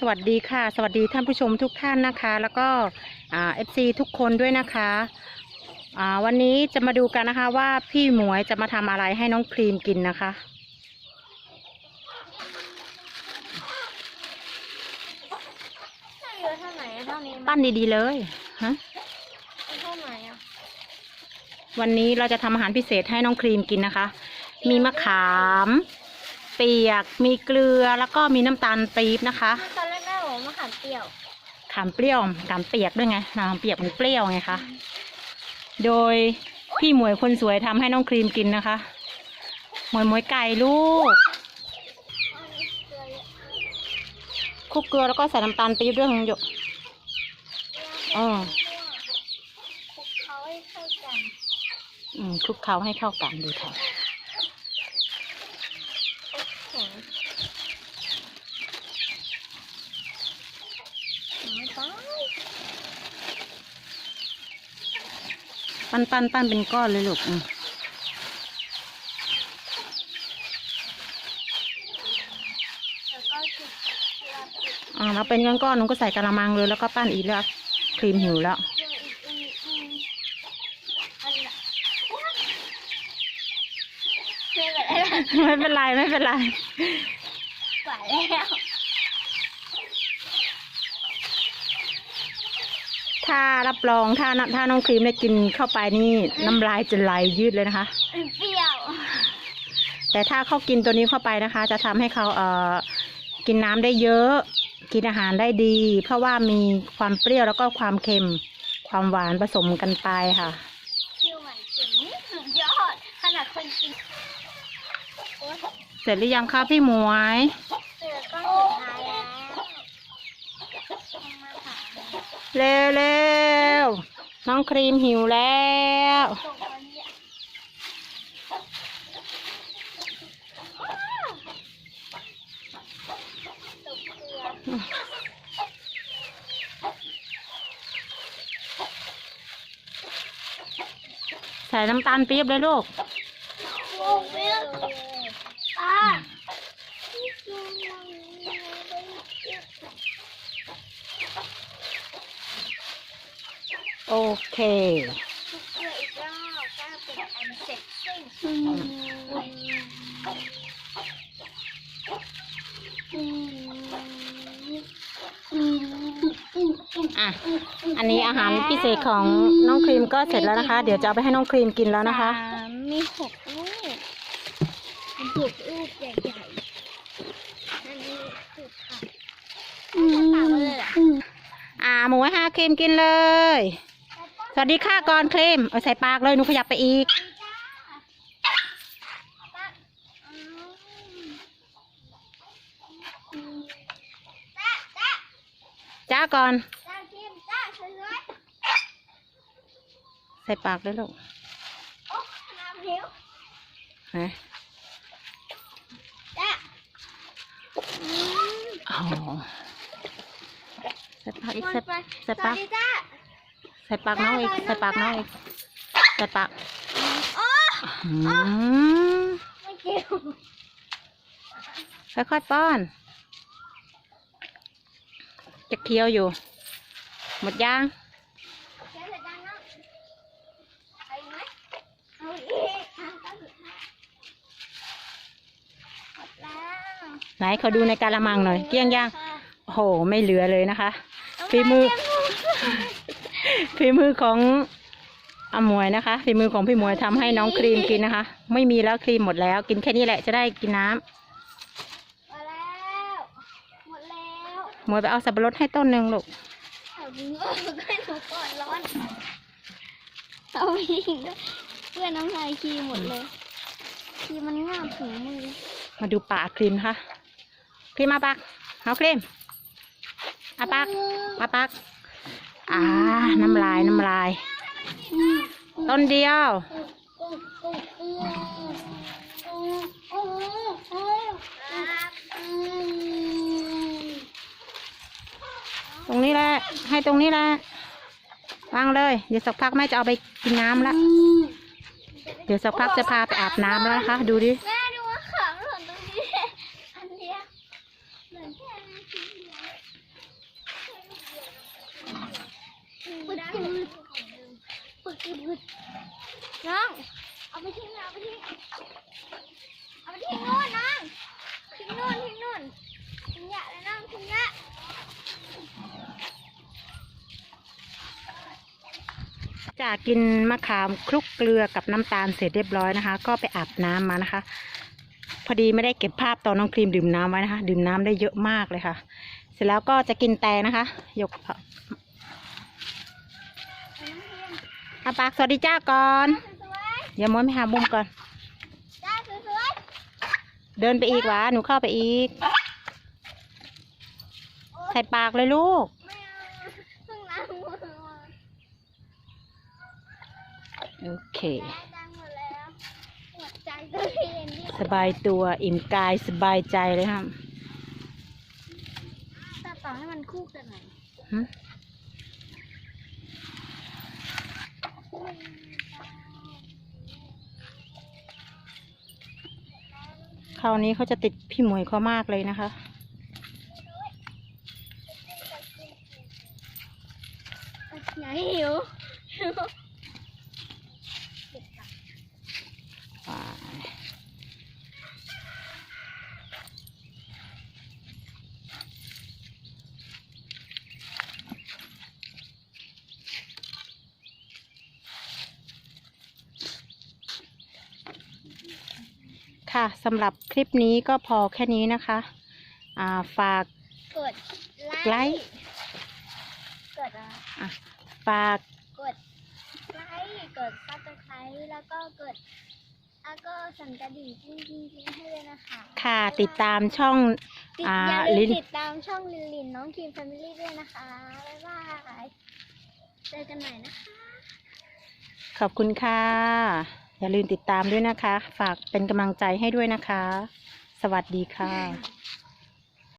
สวัสดีค่ะ สวัสดีท่านผู้ชมทุกท่านนะคะ แล้วก็เอฟซีทุกคนด้วยนะคะอ่าวันนี้จะมาดูกันนะคะว่าพี่หมวยจะมาทำอะไรให้น้องครีมกินนะคะ เยอะเท่าไหนอะเท่านี้มั้ยปั้นดีๆเลยฮะเท่าไหนอะวันนี้เราจะทำอาหารพิเศษให้น้องครีมกินนะคะ มีมะขาม เปียก มีเกลือแล้วก็มีน้ำตาลปี๊บนะคะตอนแรกแม่บอกว่ามะขามเปรี้ยวขามเปรี้ยวขามเปียกด้วยไงขามเปียกมันเปรี้ยวไงคะโดยพี่หมวยคนสวยทำให้น้องครีมกินนะคะหมวยหมวยไก่ลูกคลุกเกลือแล้วก็ใส่น้ำตาลปี๊บด้วยของหยกอ๋อเขาให้เข้ากันอืมคลุกเคล้าให้เข้ากันดูค่ะแข็งไม่ต้อง ปั้นปั้นปั้นเป็นก้อนเลยลูกอืมแล้วก็จุดเกลือปิดอ่าเป็นก้อนก้อนหนูก็ใส่กะละมังเลยแล้วก็ปั้นอีกแล้ว ครีมหิวแล้วไม่เป็นไรไม่เป็นไรไม่เป็นไรกว่าแล้ว ถ้ารับรองถ้าถ้าน้องครีมได้กินเข้าไปนี่น้ำลายจะไหลยืดเลยนะคะ เปรี้ยว แต่ถ้าเขากินตัวนี้เข้าไปนะคะ จะทำให้เขาเอ่อกินน้ำได้เยอะ กินอาหารได้ดี เพราะว่ามีความเปรี้ยวแล้วก็ความเค็ม ความหวานผสมกันไปค่ะเปรี้ยวหวานเค็มนี่สุดยอด ขนาดคนกินโอ๊ยเสร็จหรือยังคะพี่หมวย เสือก็สุดท้ายแล้วมาถาม เร็วเร็วน้องครีมหิวแล้ว ใส่น้ำตาลปี๊บเลยลูก โอ้ยวอะ โอเคเกลืออีกรอบก็เป็นอันเสร็จสิ้นอะ อันนี้อาหารพิเศษของน้องครีมก็เสร็จแล้วนะคะ เดี๋ยวจะเอาไปให้น้องครีมกินแล้วนะคะ สามมีหกลูกหกลูกใหญ่ๆอันนี้คือผักปากเลยเหรออ่าหมูให้ครีมกินเลย สวัสดีค่ะก่อนครีมเอาใส่ปากเลยหนูขยับไปอีก จ้าก่อนจ้าจ้าสวยใส่ปากเลยลูกนะจ้าอ๋อใส่ปากอีกใส่ปากจ้า ใส่ปากน้องอีก ใส่ปากน้องอีก ใส่ปากโอ้อืมไม่เกี่ยวค่อยๆป้อน จะเคี้ยวอยู่ หมดย่างเดี๋ยวเสร็จยังนะเอาอีกไหมเอาอีกอะก็สุดท้ายหมดแล้วไหนเขาดูในการละมังหน่อย เกลี้ยงย่างค่ะโอ้โห ไม่เหลือเลยนะคะ ฝีมือ ฝีมือของอาหมวยนะคะฝีมือของพี่หมวยทำให้น้องครีมกินนะคะ ไม่มีแล้วครีมหมดแล้ว กินแค่นี้แหละจะได้กินน้ำมาแล้วหมดแล้วหมวยไปเอาสับปะรดให้ต้นหนึ่งลูกเอาจริงเออก็หนูก่อนร้อนเอาจริงด้วยเพื่อนน้ำลายคีหมดเลยคีมันงามถึงมือมาดูปากครีมนะคะครีมมาปากเอาครีม อาปากอาปากอ่า น้ำลาย น้ำลาย ต้นเดียว ตรงนี้แหละ ให้ตรงนี้แหละ วางเลย เดี๋ยวสักพักแม่จะเอาไปกินน้ำละ เดี๋ยวสักพักจะพาไปอาบน้ำแล้วนะคะ ดูดิ แม่ดูว่าขำหล่นตรงนี้เลยอันเดียวเหมือนแค่นาทีเดียว ปึดจืดปึ ดน้องเอาไปทิ้งเอาไปทิ้งเอาไปทิ้งนู่นน้องทิ้งนู่นทิ้งนู่นทิ้งยะเลยน้องทิ้งยะจากกินมะขามคลุกเกลือกับน้ำตาลเสร็จเรียบร้อยนะคะ ก็ไปอาบน้ำมานะคะ พอดีไม่ได้เก็บภาพตอนน้องครีมดื่มน้ำไว้นะคะ ดื่มน้ำได้เยอะมากเลยค่ะ เสร็จแล้วก็จะกินแตงนะคะ ยก อาน้ำเค็มอาปากสวัสดีจ้าก่อนสวยอย่าม้วนไปหาบุมก่อนๆจ้าสวยเดินไปอีกหวะหนูเข้าไปอีกๆใส่ปากเลยลูกไม่เอาเพิ่งล้างมือมาโอเค แพ้จังหมดแล้วหัวใจตัวเองดิสบายตัวอิ่มกายสบายใจเลยค่ะตัดต่อให้มันคู่กันหน่อย หึ ราวนี้เขาจะติดพี่หมวยเขามากเลยนะคะ ไหนหิว ค่ะสำหรับคลิปนี้ก็พอแค่นี้นะคะ อ่าฝากกดไลไลค์ค์กดอะไรอะฝากกดไลค์กดซับสไครต์แล้วก็กดแล้วก็สั่นกระดิ่งกิ้งกิ้งกิ้งให้ด้วยนะคะค่ะติดตามช่องติดอ่าอย่าลืลิ้มนติดตามช่องลินลินน้องทีมแฟมิลี่ด้วยนะคะบ๊ายบายเจอกันใหม่นะคะ ขอบคุณค่ะ อย่าลืมติดตามด้วยนะคะ ฝากเป็นกำลังใจให้ด้วยนะคะ สวัสดีค่ะ